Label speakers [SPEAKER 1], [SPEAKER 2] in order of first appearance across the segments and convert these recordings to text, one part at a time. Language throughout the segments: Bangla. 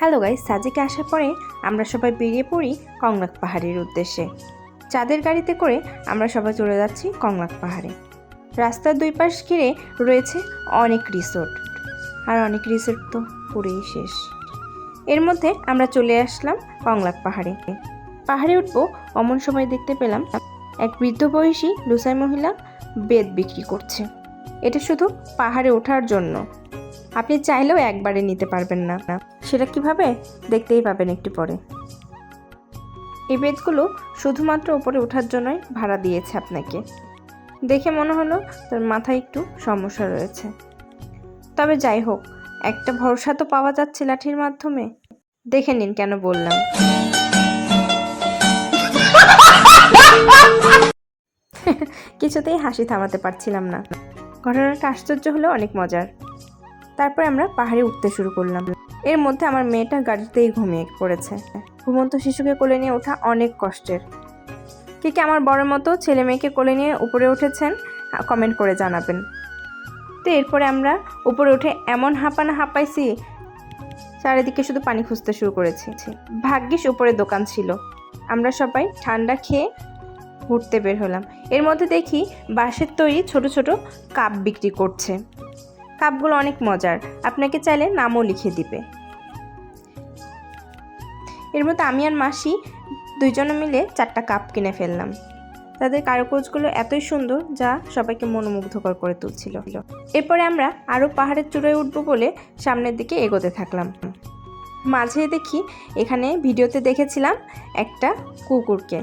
[SPEAKER 1] হ্যালো গাইস, সাজেকে আসার পরে আমরা সবাই বেরিয়ে পড়ি কংলাক পাহাড়ের উদ্দেশ্যে। চাঁদের গাড়িতে করে আমরা সবাই চলে যাচ্ছি কংলাক পাহাড়ে। রাস্তার দুই পাশ ঘিরে রয়েছে অনেক রিসোর্ট। আর অনেক রিসোর্ট তো পুরেই শেষ। এর মধ্যে আমরা চলে আসলাম কংলাক পাহাড়ে। পাহাড়ে উঠবো অমন সময় দেখতে পেলাম এক বৃদ্ধ বয়সী লুসাই মহিলা বেদ বিক্রি করছে। এটা শুধু পাহাড়ে ওঠার জন্য। আপনি চাইলেও একবারে নিতে পারবেন না। সেটা কীভাবে? দেখতেই পাবেন একটু পরে। এই বেদগুলো শুধুমাত্র উপরে ওঠার জন্যই ভাড়া দিয়েছে আপনাকে। দেখে মনে হলো তার মাথায় একটু সমস্যা রয়েছে। তবে যাই হোক, একটা ভরসা তো পাওয়া যাচ্ছে লাঠির মাধ্যমে। দেখে নিন কেন বললাম। কিছুতেই হাসি থামাতে পারছিলাম না। ঘটনাটা আশ্চর্য হলেও অনেক মজার। তারপরে আমরা পাহাড়ে উঠতে শুরু করলাম। এর মধ্যে আমার মেয়েটা গাড়িতেই ঘুমিয়ে পড়েছে। ঘুমন্ত শিশুকে কোলে নিয়ে ওঠা অনেক কষ্টের। কে কে আমার বড় মতো ছেলে মেয়েকে কোলে নিয়ে উপরে উঠেছেন, কমেন্ট করে জানাবেন। তো এরপরে আমরা উপরে উঠে এমন হাঁপানা হাঁপাইছি, চারিদিকে শুধু পানি খুঁজতে শুরু করেছি। ভাগ্যিস উপরে দোকান ছিল। আমরা সবাই ঠান্ডা খেয়ে ঘুরতে বের হলাম। এর মধ্যে দেখি বাঁশের তৈরি ছোট ছোট কাপ বিক্রি করছে। কাপগুলো অনেক মজার। আপনাকে চাইলে নামও লিখে দিবে। এর মধ্যে আমি আর মাসি দুইজনে মিলে চারটা কাপ কিনে ফেললাম। তাদের কারুকাজগুলো এতই সুন্দর যা সবাইকে মনোমুগ্ধকর করে তুলছিল। এরপরে আমরা আরও পাহাড়ের চূড়ায় উঠবো বলে সামনের দিকে এগোতে থাকলাম। মাঝে দেখি এখানে ভিডিওতে দেখেছিলাম একটা কুকুরকে।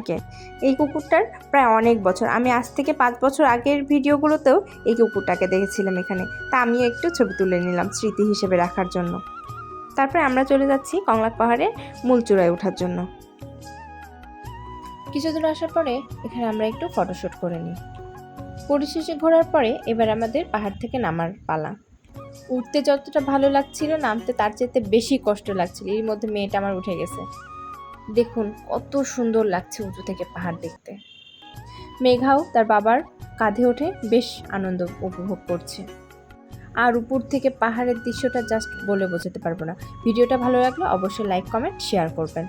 [SPEAKER 1] এই কুকুরটার প্রায় অনেক বছর, আমি আজ থেকে পাঁচ বছর আগের ভিডিওগুলোতেও এই কুকুরটাকে দেখেছিলাম এখানে। তা আমি একটু ছবি তুলে নিলাম স্মৃতি হিসেবে রাখার জন্য। তারপরে আমরা চলে যাচ্ছি কংলাক পাহাড়ে মূল চূড়ায় ওঠার জন্য। কিছু দূর আসার পরে এখানে আমরা একটু ফটোশ্যুট করে নিই। পরিশেষে ঘোরার পরে এবার আমাদের পাহাড় থেকে নামার পালা। উঠতে যতটা ভালো লাগছিল, নামতে তার চাইতে বেশি কষ্ট লাগছিল। এর মধ্যে মেয়েটা আমার উঠে গেছে। দেখুন, কত সুন্দর লাগছে উঁচু থেকে পাহাড় দেখতে। মেঘাও তার বাবার কাঁধে ওঠে, বেশ আনন্দ উপভোগ করছে। আর উপর থেকে পাহাড়ের দৃশ্যটা জাস্ট বলে বোঝাতে পারব না। ভিডিওটা ভালো লাগলে অবশ্যই লাইক কমেন্ট শেয়ার করবেন।